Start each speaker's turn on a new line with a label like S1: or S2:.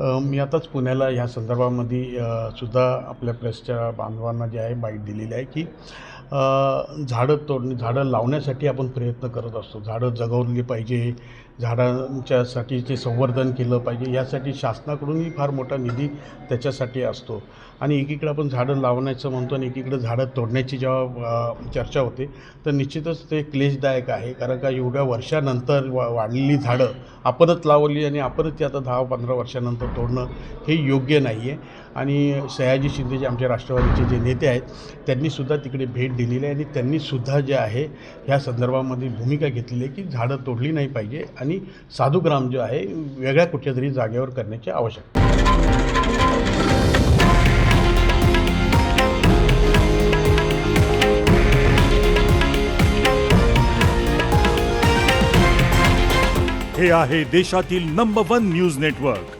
S1: मी आताच पुण्याला ह्या संदर्भामध्ये सुद्धा आपल्या प्रेसच्या बांधवांना जे आहे बाईट दिलेली आहे की झाडं तोडणे झाडं लावण्यासाठी आपण प्रयत्न करत असतो. झाडं जगवली पाहिजे झाडांच्यासाठीचे संवर्धन केलं पाहिजे यासाठी शासनाकडूनही फार मोठा निधी त्याच्यासाठी असतो. आणि एकीकडे आपण झाडं लावण्याचं म्हणतो आणि एकीकडे झाडं तोडण्याची जेव्हा चर्चा होते तर निश्चितच ते क्लेशदायक आहे. कारण का एवढ्या वर्षानंतर वा वाढलेली झाडं आपणच लावली आणि आपणच ती आता दहा पंधरा वर्षानंतर तोडणं हे योग्य नाही आहे. आणि सयाजी शिंदे जे आमच्या राष्ट्रवादीचे जे नेते आहेत त्यांनीसुद्धा तिकडे भेट दिलेली आहे आणि त्यांनीसुद्धा जे आहे ह्या संदर्भामध्ये भूमिका घेतलेली आहे की झाडं तोडली नाही पाहिजे आणि साधुग्राम जो आहे वेगळ्या कुठल्या तरी जागेवर करण्याची आवश्यकता
S2: हे आहे देशातील नंबर वन न्यूज नेटवर्क